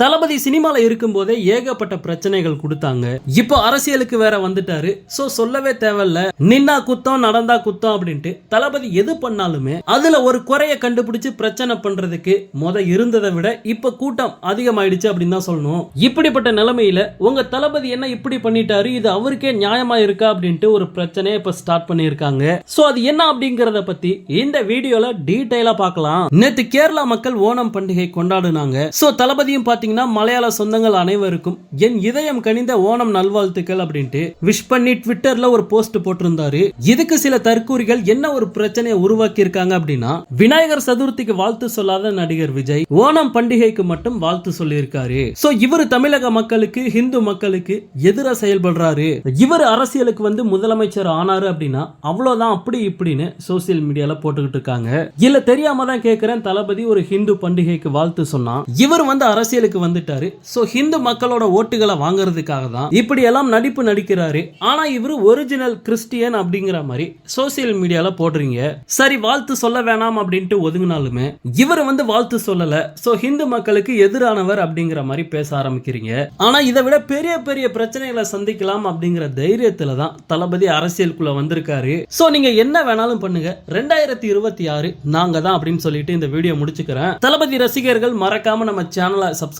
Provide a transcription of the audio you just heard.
தளபதி சினிமால இருக்கும்போதே ஏகப்பட்ட பிரச்சனைகள் கொடுத்தாங்க. இப்போ அரசியலுக்கு வேற வந்துட்டாரு. சோ சொல்லவே தேவையில்ல. நின்னா குத்தம் நடந்தா குத்தம் அப்படின்ட்டு தளபதி எது பண்ணாலுமே அதுல ஒரு குறைய கண்டுபிடிச்சு பிரச்சனை பண்றதுக்கு முத இருந்ததை விட இப்ப கூட்டம் அதிகமாயிடுச்சு அப்படின்னு தான் சொல்லணும். இப்படிப்பட்ட நிலைமையில உங்க தளபதி என்ன இப்படி பண்ணிட்டாரு? இது அவருக்கே நியாயமா இருக்கா அப்படின்ட்டு ஒரு பிரச்சனையை இப்ப ஸ்டார்ட் பண்ணியிருக்காங்க. சோ அது என்ன அப்படிங்கறத பத்தி இந்த வீடியோல டீடைலா பார்க்கலாம். நேத்து கேரளா மக்கள் ஓணம் பண்டிகை கொண்டாடுனாங்க. சோ தளபதியும் பார்த்தீங்கன்னா மலையாள சொந்தங்கள் அனைவருக்கும் என் இதயம் கனிந்த ஓணம் நல்வாழ்த்துக்கள் அப்படின்ட்டு விஷ் பண்ணி ட்விட்டர்ல ஒரு போஸ்ட் போட்டிருந்தாரு. இதுக்கு சில தற்கூறிகள் என்ன ஒரு பிரச்சனையை உருவாக்கி இருக்காங்க அப்படின்னா விநாயகர் சதுர்த்திக்கு வாழ்த்து சொல்லாத நடிகர் விஜய் ஓணம் பண்டிகைக்கு மட்டும் வாழ்த்து சொல்லியிருக்காரு. சோ இவர் தமிழக மக்களுக்கு ஹிந்து மக்களுக்கு எதிராக செயல்படுறாரு. இவர் அரசியலுக்கு வந்து முதலமைச்சர் ஆனாரு அப்படின்னா அவ்வளவுதான் அப்படி இப்படின்னு சோசியல் மீடியால போட்டுக்கிட்டு இருக்காங்க. இல்ல தெரியாம தான் கேக்குறேன். தளபதி ஒரு ஹிந்து பண்டிகைக்கு வாழ்த்து சொன்னா இவர் வந்து அரசியலுக்கு வந்துட்டாரு. ஸோ ஹிந்து மக்களோட ஓட்டுகளை வாங்குறதுக்காக தான் இப்படி எல்லாம் நடிப்பு நடிக்கிறாரு. ஆனா இவர் ஒரிஜினல் கிறிஸ்டியன் அப்படிங்கிற மாதிரி சோசியல் மீடியால போடுறீங்க. சரி வாழ்த்து சொல்ல வேணாம் அப்படின்ட்டு ஒதுங்கினாலுமே இவர் வந்து வாழ்த்து சொல்லல. ஸோ ஹிந்து மக்களுக்கு எதிரானவர் அப்படிங்கிற மாதிரி பேச ஆரம்பிக்கிறீங்க. ஆனா இதை விட பெரிய பெரிய பிரச்சனைகளை சந்திக்கலாம் அப்படிங்கிற தைரியத்துல தான் தளபதி அரசியலுக்குள்ள வந்திருக்காரு. சோ நீங்க என்ன வேணாலும் பண்ணுங்க. ரெண்டாயிரத்தி இருபத்தி ஆறு நாங்க தான் அப்படின்னு சொல்லிட்டு இந்த வீடியோ முடிச்சுக்கிறேன். தளபதி ரசிகர்கள் மறக்காம நம்ம சேனலை சப்ஸ்கிரைப்